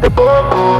Oh, oh.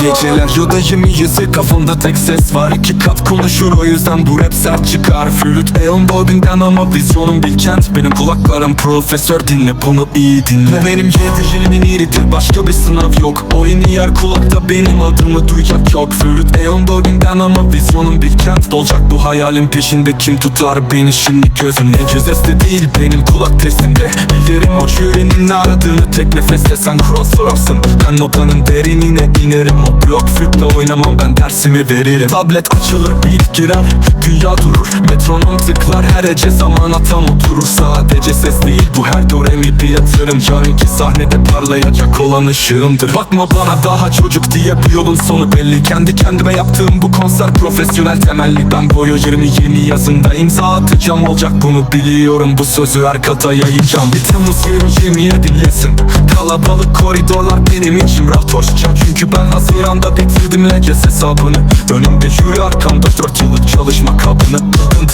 Geceler yodayım iyisi kafamda tek ses var. İki kat konuşur o yüzden bu rap sert çıkar. Flüt Eon Bobbing'den ama vizyonum Bilkent Benim kulaklarım profesör dinle bunu iyi dinle. Benim yedicilimin iridir başka bir sınav yok. Oyun yer kulakta benim adımı duyacak yok. Flüt Eon Bobbing'den ama vizyonum Bilkent Dolacak bu hayalin peşinde kim tutar beni şimdi gözüm Ne cezeste değil benim kulak testinde Bilirim o jürinin ne aradığını tek nefeste sen cross sorarsın Ben notanın derinine inerim blok flütle oynamam ben dersimi veririm. Tablet açılır beat girer dünya durur Metronom tıklar her hece zaman atam oturur Sadece ses değil. Bu her do re mi bir yatırım. Yarınki sahnede parlayacak olan ışığımdır. Bakma bana daha çocuk diye bu yolun sonu belli. Kendi kendime yaptığım bu konser profesyonel temelli. Ben boyu 20 yazında imza atacağım. Olacak bunu biliyorum. Bu sözü her kata yayacağım. Bir Temmuz 2020'ye dinlesin. Kalabalık koridorlar benim için rahat hoşça. Çünkü ben Haziran'da bitirdim leces hesabını. Önümde jüri arkamda 4 yıllık çalışma kabını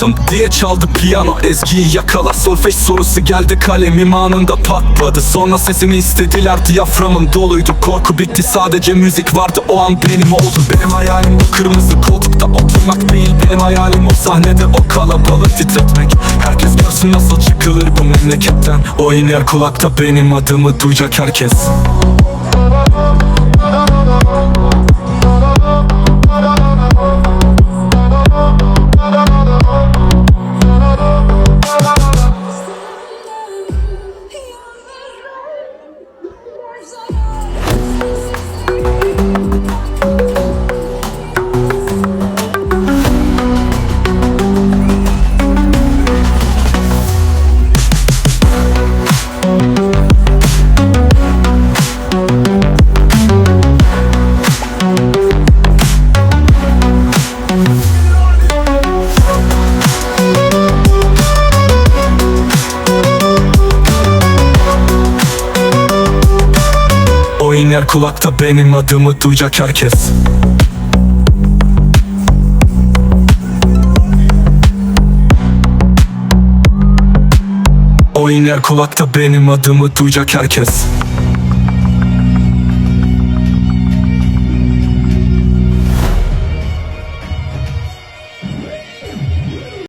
Bıktım diye çaldı piyano. Ezgiyi yakala. Solfej sorusu geldi kalemim anında patladı. Sonra sesimi istediler diyaframım doluydu. Korku bitti sadece müzik vardı. O an benim oldu. Benim hayalim bu kırmızı koltukta oturmak değil. Benim hayalim o sahnede o kalabalık titretmek. Herkes görsün nasıl çıkılır bu memleketten. O iner kulakta benim adımı duyacak herkes O iner kulakta benim adımı duyacak herkes. O iner kulakta benim adımı duyacak herkes